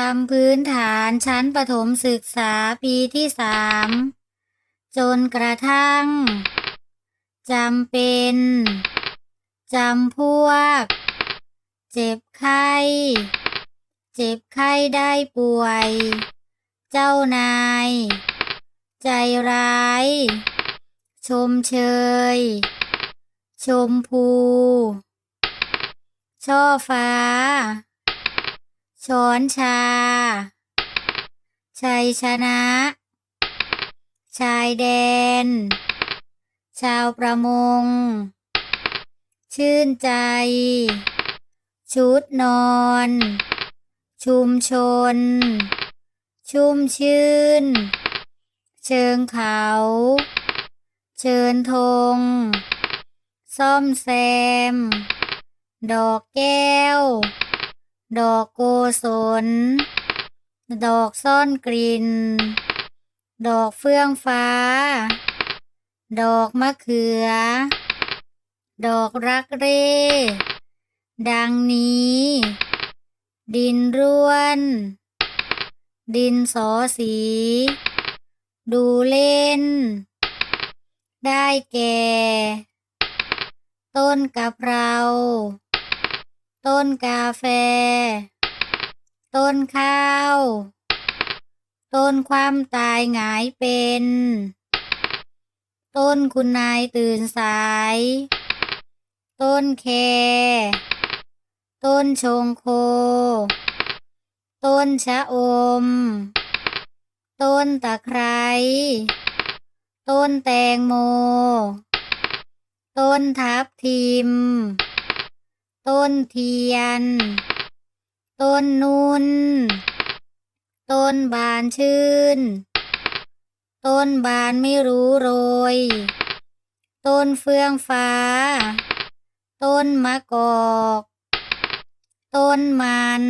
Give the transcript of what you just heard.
ทำพื้นฐานชั้นประถมศึกษาปีที่สามจนกระทั่งจำเป็นจำพวก เจ็บไข้เจ็บไข้ได้ป่วย เจ้านาย ใจร้าย ชมเชย ชมพู ช่อฟ้า ช้อนชา ชัยชนะ ชายแดน ชาวประมง ชื่นใจ ชุดนอน ชุมชน ชุ่มชื่น เชิงเขา เชิญธง ซ่อมแซม ดอกแก้ว ดอกโกศล ดอกซ่อนกลิ่น ดอกเฟื่องฟ้า ดอกมะเขือ ดอกรักเร่ ดังนี้ ดินร่วน ดินสอสี ดูเล่น ได้แก่ ต้นกะเพรา ต้นกาแฟ ต้นข้าว ต้นความตายหงายเป็น ต้นคุณนายตื่นสาย ต้นแค ต้นชงโค ต้นชะอม ต้นตะไคร้ต้นแตงโม ต้นทับทิม ต้นเทียน ต้นนุน ต้นบานชื่น ต้นบานไม่รู้โรย ต้นเฟื่องฟ้า ต้นมะกอก ต้นมัน